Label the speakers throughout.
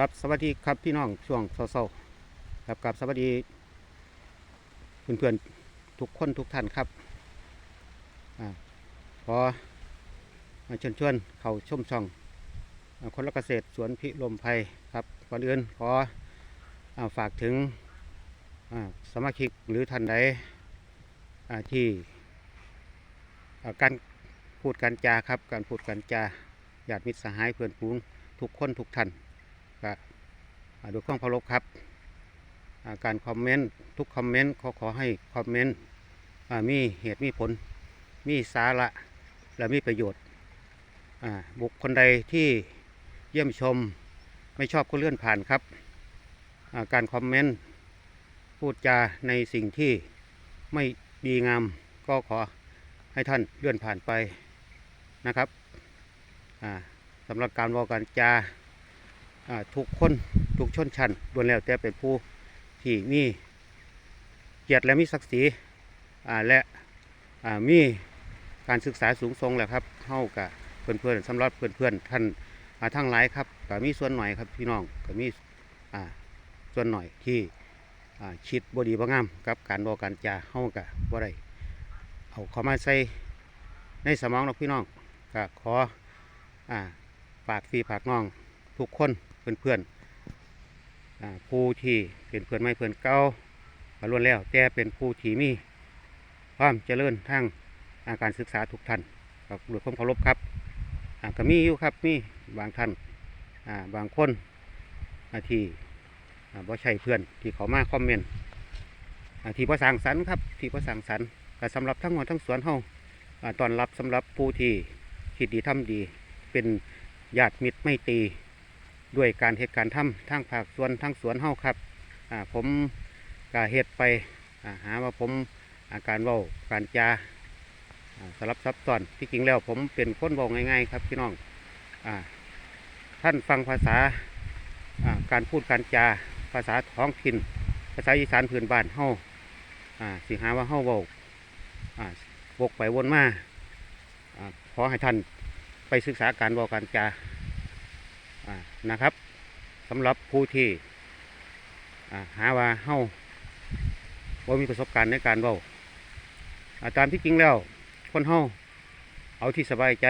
Speaker 1: ครับสวัสดีครับพี่น้องช่วงเช้าๆครับกับสวัสดีเพื่อนๆทุกคนทุกท่านครับอาขอเชิญชวนเขาชมช่องคนละเกษตรสวนพิลมภัยครับก่อนอื่นขออฝากถึงสมาชิกหรือท่านใดที่การพูดการจาครับ การพูดการจาญาติมิตรสหายเพื่อนฝูงทุกคนทุกท่าน ก็อ่าดูข้องเคารพครับ การคอมเมนต์ทุกคอมเมนต์ขอขอให้คอมเมนต์มีเหตุมีผล มีสาระและมีประโยชน์บุคคลใดที่เยี่ยมชมไม่ชอบก็เลื่อนผ่านครับ การคอมเมนต์พูดจาในสิ่งที่ไม่ดีงามก็ขอให้ท่านเลื่อนผ่านไปนะครับสำหรับการวอการจา ทุกคนทุกชนชั้นล้วนแล้วแต่เป็นผู้ที่มีเกียรติและมีศักดิ์ศรีและมีการศึกษาสูงส่งแหละครับเท่ากับเพื่อนๆสำหรับเพื่อนๆท่านอ่าทั้งหลายครับก็มีส่วนหน่อยครับพี่น้องก็มีส่วนหน่อยที่คิดบดีบ่งามกับการบอกการจาเฮากับบ่ได้เอาเข้ามาใส่ในสมองเราพี่น้องก็ขออ่าฝากพี่ฝากน้องทุกคน เพื่อนเพื่อนๆผู้ที่เป็นเพื่อนไม่เพื่อนเก่าก็ล้วนแล้ว แต่เป็นผู้ที่มีความเจริญทางอาการศึกษาทุกท่านก็ด้วยความเคารพครับก็มีอยู่ครับมีบางท่านาบางคนาที่บ่ใช่เพื่อนที่เขามาคอมเมนต์ที่ประสร้างสรรค์ครับที่ประสร้างสรรค์ก็สำหรับทั้งหมดทั้งสวนเฮาตอนรับสำหรับผู้ที่คิดดีทำดี เป็นญาติมิตรไม่ตี ด้วยการเหตุการณ์ทำทั้งภาคส่วนทั้งสวนเฮาครับผมกาเหตุไปาหาว่าผมอาการเว้าการจาสลับซับซ้อนที่จริงแล้วผมเป็นคนเว้าง่ายๆ ครับพี่น้องอท่านฟังภาษาาการพูดการจาภาษาท้องถิ่น ภาษาอีสานพื้นบ้านเฮาอ่าสิหาว่าเฮาเว้าอ่าวกไปวนมาขอให้ท่านไปศึกษาการบอกการจา นะครับสำหรับผู้ที่หาว่าเฮาว่ามีประสบการณ์ในการเว้าอตามที่จริงแล้ว คนเฮาเอาที่สบายใจ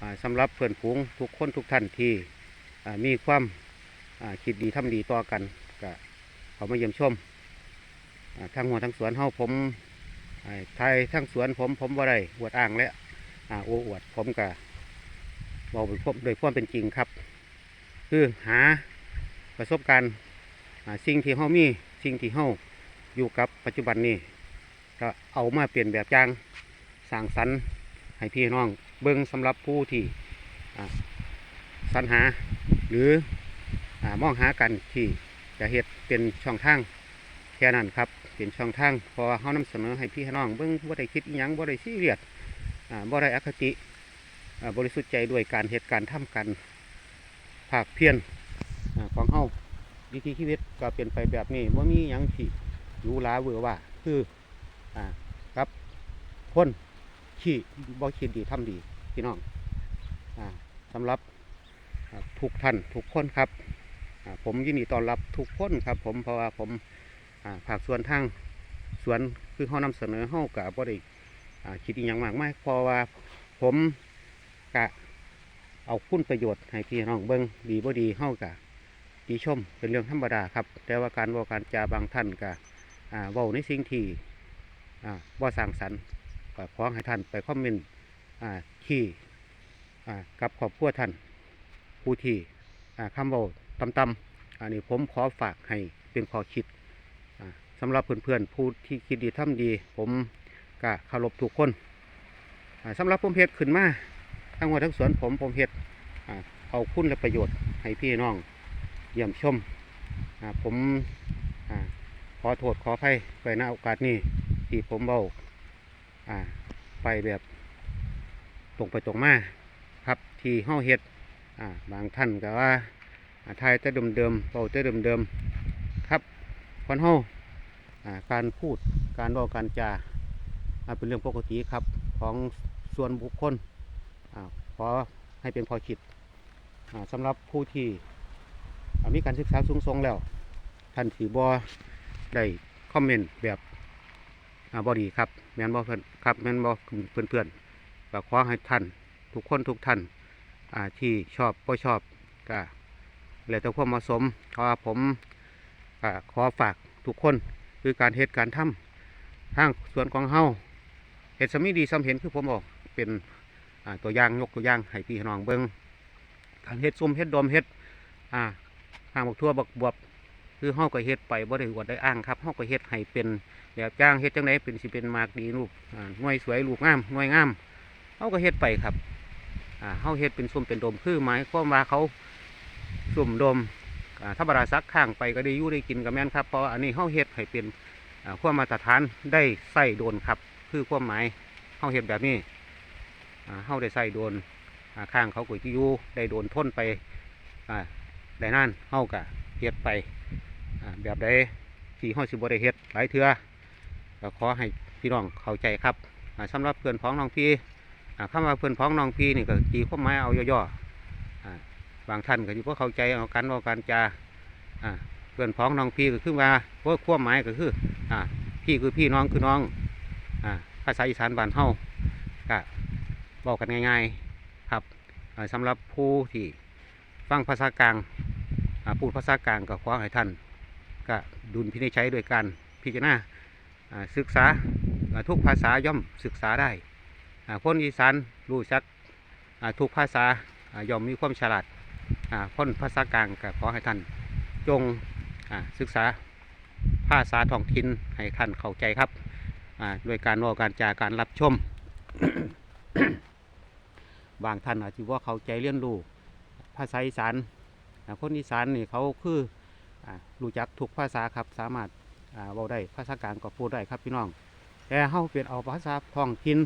Speaker 1: อ่าสำหรับเพื่อนฝูงทุกคนทุกท่านที่มีความคิดดีทำดีต่อกันก็เขามาเยี่ยมชมทั้งหัวทั้งสวนเฮาผมอ่าไทยทั้งสวนผมผมว่าได้อวดอ้างและโอ้อวดผมก็บ อกโดยควาโดยความเป็นจริงครับ คือหาประสบการณ์สิ่งที่เฮามีสิ่งที่เฮาอยู่กับปัจจุบันนี้ก็เอามาเปลี่ยนแบบอย่างสร้างสรรค์ให้พี่น้องเบิ่งสำหรับผู้ที่สรรหาหรืออมองหากันที่จะเฮ็ดเป็นช่องทางแค่นั้นครับเป็นช่องทางพอเฮานำเสนอให้พี่น้องเบิ่งบ่ได้คิดยังบ่ได้ซีเรียสอ่าบ่ได้อคติ บริสุทธิ์ใจด้วยการเหตุการณ์ทำกันภาคเพียรอ่าของเฮาวิถีชีวิตก็เป็นไปแบบนี้ว่ามียังที่รูหราเวอว่า คืออ่าครับคนขี้บ่คิดดีทำดีพี่น้องอ่าสำหรับทุกท่านทุกคนครับ ผมยินดีต้อนรับทุกคนครับ ผมเพราะว่าผมอ่าภาคส่วนทางสวนคือเขานำเสนอเฮากับบ่ได้คิดอีหยังมากมายเพราะว่าผม กะเอาคุณประโยชน์ให้พี่น้องเบิ้งดีบ่ดีเฮากะดีชมเป็นเรื่องธรรมดาครับ แต่ว่าการว่าการจาบางท่านกะอ่าเว้าในสิ่งที่อ่าบ่สร้างสรรค์ก็ขอให้ท่านไปคอมเมนต์อ่าที่อ่ากับครอบครัวท่านผู้ที่อ่าคำเว้าต่ำๆอันนี้ผมขอฝากให้เป็นข้อคิดอ่าสำหรับเพื่อนๆผู้ที่คิดดีทำดี ผมกะเคารพทุกคนสำหรับผมเพชรขึ้นมา ทั้งหมดทั้งสวนผมผมเฮ็ดเอาคุณและประโยชน์ให้พี่น้องเยี่ยมชมผมอขอโทษขออภัยไปณโอกาสนี้ที่ผมเบาอ่าไปแบบตรงไปตรงมาครับที่เฮาเฮ็ดบางท่านก็ว่าอ่าทายแต่เดิมๆเบาแต่เดิมๆครับคนเฮาอ่าการพูดการเว้าการจาอ่าเป็นเรื่องปกติครับของส่วนบุคคล ขอให้เป็นพอคิดสำหรับผู้ที่มีการศึกษาสูงส่งแล้ว ท่านสีบอได้คอมเมนต์แบบบอดีครับแมนบอเพื่อนครับแมนบอเพื่อนเพื่อนๆก็ขอให้ท่านทุกคนทุกท่านที่ชอบก็ชอบก็แล้วแต่ความเหมาะสมเพราะว่าผมขอฝากทุกคนคือการเฮ็ดการทำทางสวนของเฮาเฮ็ดสมิดีสำเห็นคือผมบอกเป็น ตัวอย่างยกตัวอย่างให้พี่น้องเบิ่งการเฮ็ดซุ่มเฮ็ดดมเฮ็ดอ่าหางบกทั่วบกบวบคือเฮาก็เฮ็ดไปบ่ได้อวดได้อ้างครับเฮาก็เฮ็ดให้เป็นแบบอย่างเฮ็ดจังไดเป็นสิเป็นมากดีลูกอ่าหน่วยสวยลูกงามหน่วยงามเฮาก็เฮ็ดไปครับอ่าเฮาเฮ็ดเป็นส้มเป็นดมคือหมายความว่าเขาสุ่มดมอ่าถ้าบราซักข้างไปก็ได้ยู่ได้กินกับแม่นครับเพราะอันนี้เฮาเฮ็ดให้เป็นอ่าความมาตรฐานได้ใส่โดนครับ คือความหมายเฮาเฮ็ดแบบนี้ เฮาได้ใส่โดนอ่าข้างเขาก็สิอยู่ได้โดนทนไปได้นานเฮาก็เฮ็ดไปแบบใดที่ห้อยสิบได้เฮ็ดหลายเทื่อก็ขอให้พี่น้องเข้าใจครับอ่าสำหรับเพื่อนพ้องน้องพี่อ่าว่าเพื่อนพ้องน้องพี่นี่ก็ตีความหมายเอาย่อๆบางท่านก็อยู่เพวเข้าใจเอากันเอาการจาเพื่อนพ้องน้องพี่ก็คือว่าเพวกความหมายก็คืออพี่คือพี่น้องคือน้องภาษาอีสานบ้านเฮาก็ บอกกันง่ายๆครับอ่าสำหรับผู้ที่ฟังภาษากลางพูดภาษากลางก็ขอให้ท่านก็ดุลพินิจใช้โดยการพิจารณาศึกษาทุกภาษาย่อมศึกษาได้คนอีสานรู้จักทุกภาษาย่อมมีความฉลาดคนภาษากลางก็ขอให้ท่านจงศึกษาภาษาท้องถิ่นให้ท่านเข้าใจครับอ่าโดยการว่าการจาการรับชม บางท่านอาจจะว่าเขาใจเรียนรู้ภาษาอีสานคนอีสานนี่เขาคือรู้จักทุกภาษาครับสามารถอ่าเว้าได้ภาษากลางก็พูดได้ครับพี่น้อง แต่เฮาเปลี่ยนเอาภาษาท้องถิ่น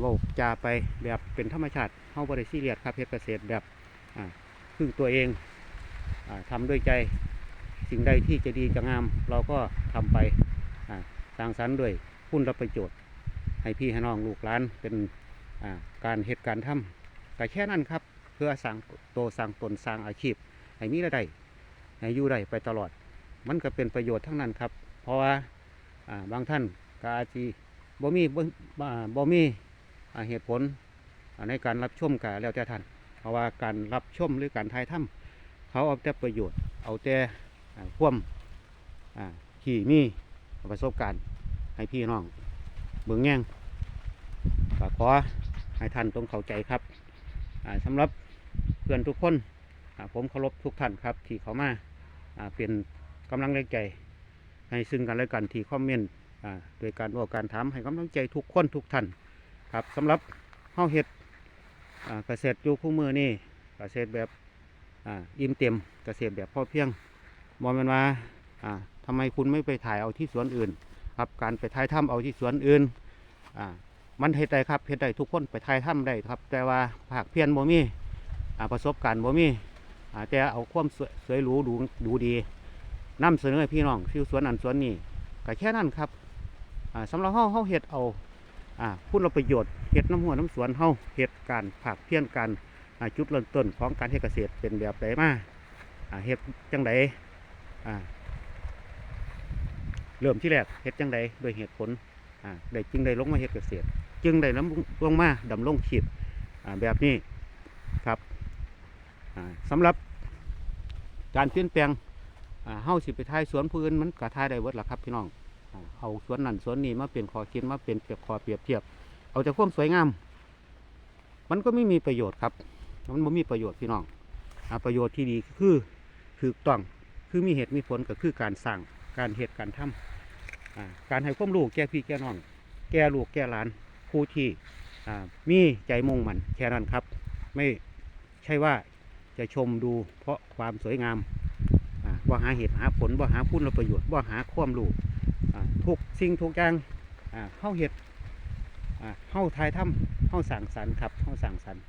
Speaker 1: เว้าจาไปแบบเป็นธรรมชาติเฮาบ่ได้ซีเรียสครับเฮ็ดเกษตรแบบพึ่งตัวเองอ่าทำด้วยใจสิ่งใดที่จะดีจะงาม เราก็ทำไปสร้างสรรค์ด้วยคุณรับประโยชน์ให้พี่ให้น้องลูกหลานเป็น การเหตุการณ์ทำก็แค่นั้นครับ เพื่อสร้างโตวสร้างตนสร้างอาชีพให้มีรายได้ให้อยู่ได้ไปตลอด มันก็เป็นประโยชน์ทั้งนั้นครับ เพราะว่าบางท่านก็อาจจะบ่มีบ่บ่บ่มีอ่าเหตุผลในการรับชมกะแล้วแต่ท่านเพราะว่าการรับชมหรือการถ่ายทำเขาเอาแต่ประโยชน์ เอาแต่อ่าความอ่าที่มีประสบการณ์ให้พี่น้องเบิ่งแง่งขอ ให้ท่านต้องเข้าใจครับอ่าสำหรับเพื่อนทุกคนผมเคารพทุกท่านครับ ที่เขามาอ่าเป็นกำลังแรงใจ ให้ซึ่งกันและกันที่คอมเมนต์โดยการบอกการถามให้กำลังใจทุกคนทุกท่านครับสำหรับเฮาเฮ็ดเกษตรอยู่คู่มือนี่เกษตรแบบอิ่มเต็มเกษตรแบบพอเพียงบอแมันว่าอ่าทำไมคุณไม่ไปถ่ายเอาที่สวนอื่น ครับการไปถ่ายถ้ำเอาที่สวนอื่น มันเฮ็ดได้ครับเฮ็ดได้ทุกคนไปถ่ายถ้ำได้ครับ แต่ว่าภาคเพียนบ่มีอ่ประสบการณ์บ่มีอ่าแต่เอาความสวยสวยหรูดูดูดีนำเสนอให้พี่น้องที่สวนอันสวนนี้ก็แค่นั้นครับอ่าสำหรับเฮาเฮาเฮ็ดเอาอ่าคุณประโยชน์เฮ็ดน้ำหัวน้ำสวนเฮาเฮ็ดการผักเพี้ยนกันจุดเริ่มต้นของการเฮ็ดเกษตรเป็นแบบใดมาเฮ็ดจังไดเริ่มที่แรกเฮ็ดจังไดโดยเหตุผลได้จึงได้ลงมาเฮ็ดเกษตร จึงได้ลงลงมาดำรงชีพอ่าแบบนี้ครับสำหรับการเปลี่ยนแปลงเฮ้าสิไปทายสวนผู้นมันก็ทายได้เบิดล่ะครับพี่น้องเอาสวนนั่นสวนนี้มาเป็นขอคิดมาเป็นเปรียบขอเปรียบเทียบ เอาแต่ความสวยงาม มันก็ไม่มีประโยชน์ครับ มันไม่มีประโยชน์พี่น้องอประโยชน์ที่ดีคือคือต้องคือมีเหตุมีผลก็คือการสร้างการเหตุการทำอ่าการให้ความรู้แก่พี่แก่น้อง แก่ลูกแก่หลาน ผู้ที่มีใจมุ่งมั่นแค่นั้นครับ ไม่ใช่ว่าจะชมดูเพราะความสวยงามว่าหาเหตุหาผลว่าหาคุณประโยชน์ว่าหาความรู้ทุกสิ่งทุกอย่างเข้าเหตุเข้าทายถ้ำเข้าสั่งสรรค์ครับเข้าสั่งสรรค์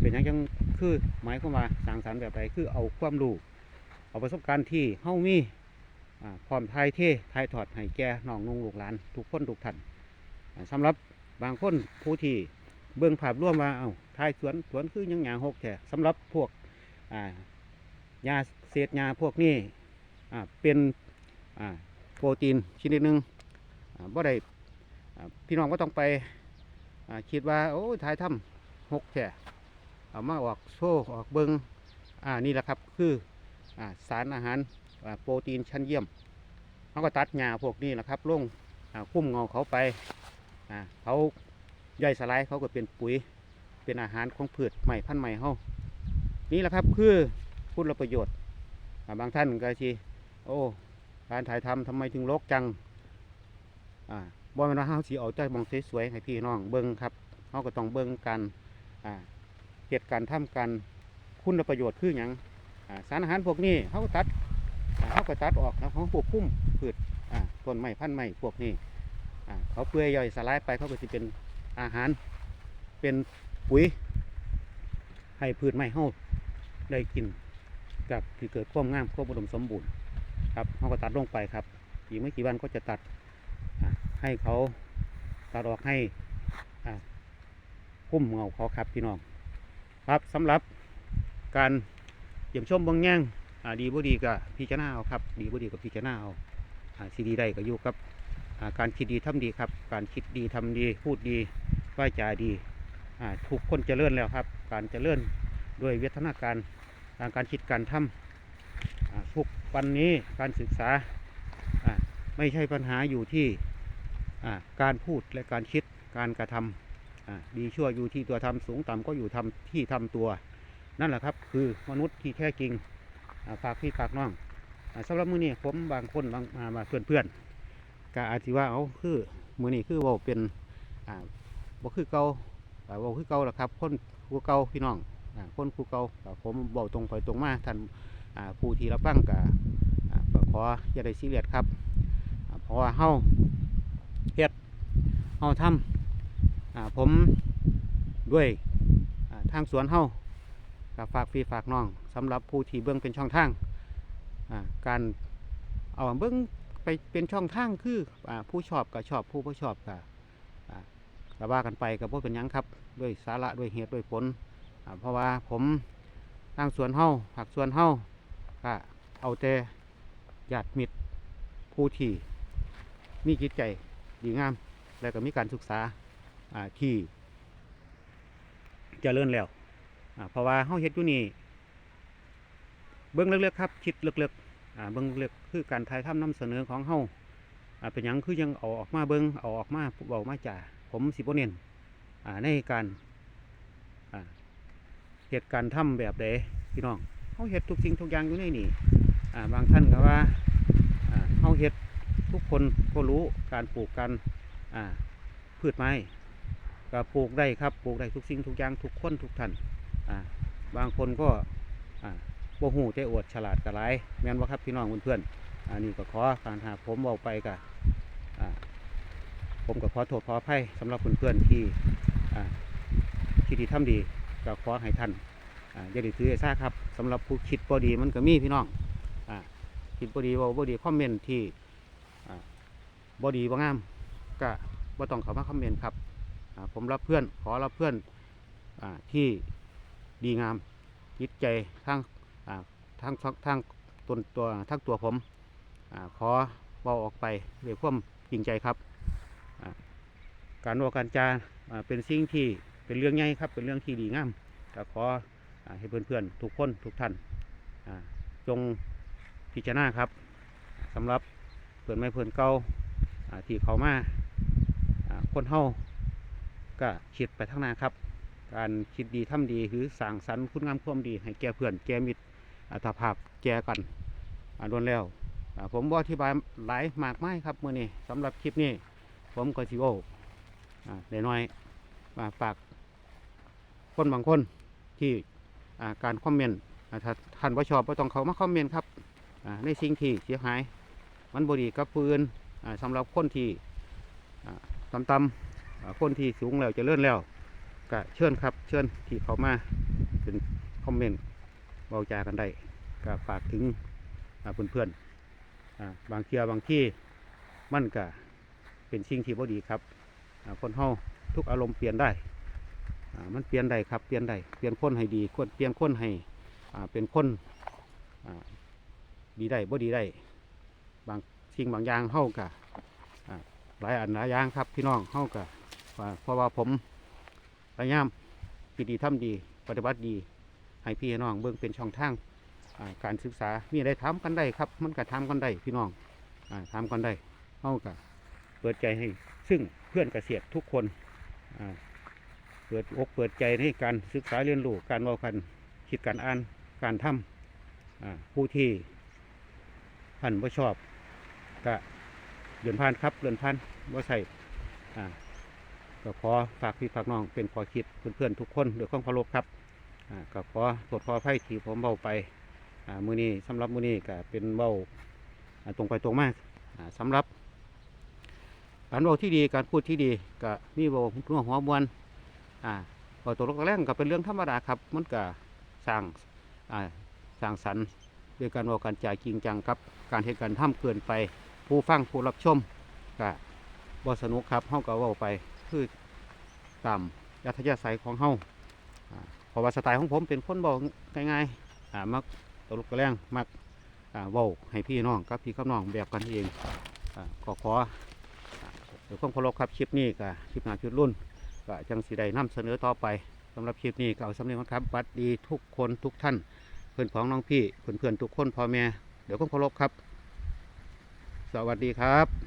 Speaker 1: เป็นอย่างยังคือหมายความว่าสั่งสรรค์แบบไรคือเอาความรู้เอาประสบการณ์ที่เข้ามีอ่าพร้อมทายเททายถอดให้แก่น้องนุ่งลูกหลาน ทุกคนทุกท่านอ่าสำหรับ บางคนผู้ที่เบื้องภาพร่วมว่าเอาทายสวนสวนคือยังหยางหกแท้สำหรับพวกอ่าหญ้าเศษหญ้าพวกนี้อ่าเป็นอ่าโปรตีนชนิดหนึ่งอ่าบ่ได้พี่น้องก็ต้องไปอ่าคิดว่าโอ้ยถ่ายทำหกแฉเอามาออกโซ่ออกเบิงอ่านี่แหละครับคืออ่าสารอาหารอ่าโปรตีนชั้นเยี่ยมเขาก็ตัดหญ้าพวกนี้แหละครับลงอ่าคุ้มเงาเขาไป อ่าเขาย่อยสลายเขาก็เป็นปุ๋ยเป็นอาหารของพืชใหม่พันธุ์ใหม่เขานี่แหละครับคือคุณประโยชน์บางท่านก็ชีโอ้การถ่ายทำทำไมถึงรกจังอ่าบ่แม่นว่าเฮาสิเอาใจมองสวยๆให้พี่น้องเบิ่งครับเฮาก็ต้องเบิ่งกันอ่าเหตุการณ์ทำกันคุณประโยชน์คือหยังอ่าสารอาหารพวกนี้เฮาก็ตัดเฮาก็ตัดออกนะของพวกพุ่มพืชอ่าต้นไม้พันธุ์ไม้พวกนี้ เขาเปื่อยย่อยสลายไปเขาก็สิเป็นอาหารเป็นปุ๋ย ให้พืชไม้เฮาได้กินกับที่เกิดความงามความอุดมสมบูรณ์ครับเขาก็ตัดลงไปครับอีกไม่กี่วันก็จะตัดให้เขาตัดออกให้คุ้มเงาเขาครับพี่น้องครับสำหรับการเยี่ยมชมบางแย่งอ่าดีบ่ดีก็พิจารณาเอาครับ ดีบ่ดีก็พิจารณาเอาซีดีได้ก็อยู่กับ การคิดดีทำดีครับ การคิดดีทำดีพูดดีว่าจาดีทุกคนเจริญแล้วครับ การเจริญด้วยวิทยาการทางการคิดการทำอ่าทุกวันนี้การศึกษาไม่ใช่ปัญหาอยู่ที่การพูดและการคิดการกระทำอ่าดีชั่วอยู่ที่ตัวทำสูงต่ำก็อยู่ทำที่ทำตัว นั่นแหละครับคือมนุษย์ที่แท้จริงฝากพี่ฝากน้องอสำหรับมือนี้ผมบางคนบางมาเพื่อนเพื่อนๆ ก็อาจจะว่าเอาคือมือนี้คือว่าเป็นอ่าบ่คือเก่าก็เว่าคือเก่าแหละครับ คนผู้เก่าพี่น้องอ่าคนผู้เก่าผมบอกตรงไปตรงมาท่านอ่าผู้ที่รับฟังก็อ่าก็ขออย่าได้ซีเรียสครับอ่าเพราะว่าเฮาเฮ็ดเฮาทำอ่าผมด้วยอ่าทางสวนเฮาก็ฝากพี่ฝากน้องสำหรับผู้ที่เบื้องเป็นช่องทางอ่าการเอาเบื้อง ไปเป็นช่องทางคืออผู้ชอบก็ชอบผู้บ่ชอบก็ก็ว่ากันไปกับพวกเป็นยังครับด้วยสาระด้วยเหตุด้วยผลเพราะว่าผมทางสวนเฮาผักสวนเฮาก็เอาแต่ญาติมิตรผู้ที่มีจิตใจดีงาม แล้วก็มีการศึกษาอ่าที่เจริญแล้วเพราะว่าเฮาเฮ็ดอยู่นี่เบื้องเลือกๆครับ คิดเลือกๆ เบื้องเลือกคือการถ่ายทำนำเสนอของเฮาอ่าเป็นหยังคือยังเอาออกมาเบิ้งเอาออกมาเบามาจ่าผมสิบเน้นอ่าในการอ่าเหตุการณ์ทำแบบใดพี่น้องเขาเฮ็ดทุกสิ่งทุกอย่างอยู่ในนี่อ่าบางท่านก็ว่าอ่าเขาเฮ็ดทุกคนก็รู้การปลูกกันอ่าพืชไม้ก็ปลูกได้ครับปลูกได้ทุกสิ่งทุกอย่างทุกคนทุกท่านอ่าบางคนก็อ่า บ่หูใจอวดฉลาดกระไรแม่นว่าครับพี่น้องเพื่อนๆอันนี้ก็ขอการหาผมเอาไปกะอ่าผมก็ขอโทษขออภัยสำหรับเพื่อนๆที่อ่าที่ดีทำดีก็ขอให้ท่านอย่าได้ถือซาครับสำหรับผู้คิดบอดีมันก็มีพี่น้องอ่าคิดบอดีว่าบอดีคอมเมนต์ที่บอดีบ่งามก็บ่ต้องเข้ามาคอมเมนต์ครับผมรับเพื่อนขอรับเพื่อนอที่ดีงามจิตใจทั้ง ทั้งทั้งทั้งตนตัวทั้งตัวผมอขอเบาออกไปด้วยความจริงใจครับการว่าการจาเป็นสิ่งที่เป็นเรื่องใหญ่ครับ เป็นเรื่องที่ดีงามก็ขออให้เพื่อนๆทุกคนทุกท่านจงพิจารณาครับสำหรับเพื่อนไม่เพื่อนเก่าที่เขามาอ่าคนเฮาก็คิดไปทั้งหน้าครับ การคิดดีทำดีหรือสั่งสรรค์คุณงามความดี ให้แก่เพื่อนแก่มิตร อัตภาพแก่กันอ่าล้วนแล้วอ่าผมบอธิบายหลายมากไม้ครับมื่อนี้สำหรับคลิปนี้ ผมก็สิโออ่าได้น้อยมาฝากคนบางคนที่การคอมเมนต์ถ้าท่านว่าชอบก็ต้องเขามาคอมเมนต์ครับในสิ่งที่เสียหาย มันบดีกับปืนอ่าสำหรับคนที่อ่าต่ำๆคนที่สูงแล้วจะเลื่อนแล้วก็เชิญครับ เชิญที่เขามาเป็นคอมเมนต์ เบาจากันได้ก็ฝากถึงอ่าเพื่อนๆอ่าบางเทียบางที่มันก็เป็นสิ่งที่บ่ดีครับอ่าคนเฮาทุกอารมณ์เปลี่ยนได้อ่ามันเปลี่ยนได้ครับเปลี่ยนได้เปลี่ยนคนให้ดีควรเปลี่ยนคนให้อ่าเป็นคนอ่าดีได้บ่ดีได้บางสิ่งบางอย่างเฮากะอ่าหลายอันหลายอย่างครับพี่น้องเฮากะว่าเพราะว่าผมพยายามคิดดีทำดี ปฏิบัติดี ให้พี่น้องเบิ่งเป็นช่องทางการศึกษามีอะไรทำกันได้ครับ มันก็ทำกันได้พี่น้องอาทำกันได้เฮากะเปิดใจให้ซึ่งเพื่อนเกษตรทุกคนเปิดอกเปิดใจในการศึกษาเรียนรู้การเว่ากันคิดการอ่านการทำอ่าผู้ที่ท่านบ่ชอบก็เดินผ่านครับเดินผ่านบ่ใส่ก็ขอฝากพี่ฝากน้องเป็นขอคิดเพื่อนๆทุกคนด้วยความเคารพครับ ก็ขอโทษขออภัยที่ผมเบาไปมือนี้สำหรับมือนี้ก็เป็นเบาตรงไปตรงมาอ่าสำหรับการเว้าที่ดีการพูดที่ดีก็มีเว้าหัวหัวมวนอ่าพอตกลงตกแรงก็เป็นเรื่องธรรมดาครับมันก็สร้างอ่าสร้างสรรค์ด้วยการเว้าการจ่ายจริงจังครับ การเหตุการณ์ทำเกินไป ผู้ฟังผู้รับชมก็บ่สนุกครับเฮาก็เว้าไปคือตามยัธยาศัยของเฮา เพราะว่าสไตล์ของผมเป็นคนเว้าง่ายๆอ่ามักตกลงตกแรงมักอ่าเว้าให้พี่น้องกับพี่กับน้องแบบกันเองอ่าก็ขอเดี๋ยวความเคารพครับคลิปนี้ก็คลิปหนาคลิปรุ่นก็จังสีใดนำเสนอต่อไปสำหรับคลิปนี้ก็เอาสำเร็จครับบัดดีทุกคนทุกท่าน เพื่อนของน้องพี่เพื่อนๆทุกคนพ่อแม่เดี๋ยวความเคารพครับ สวัสดีครับ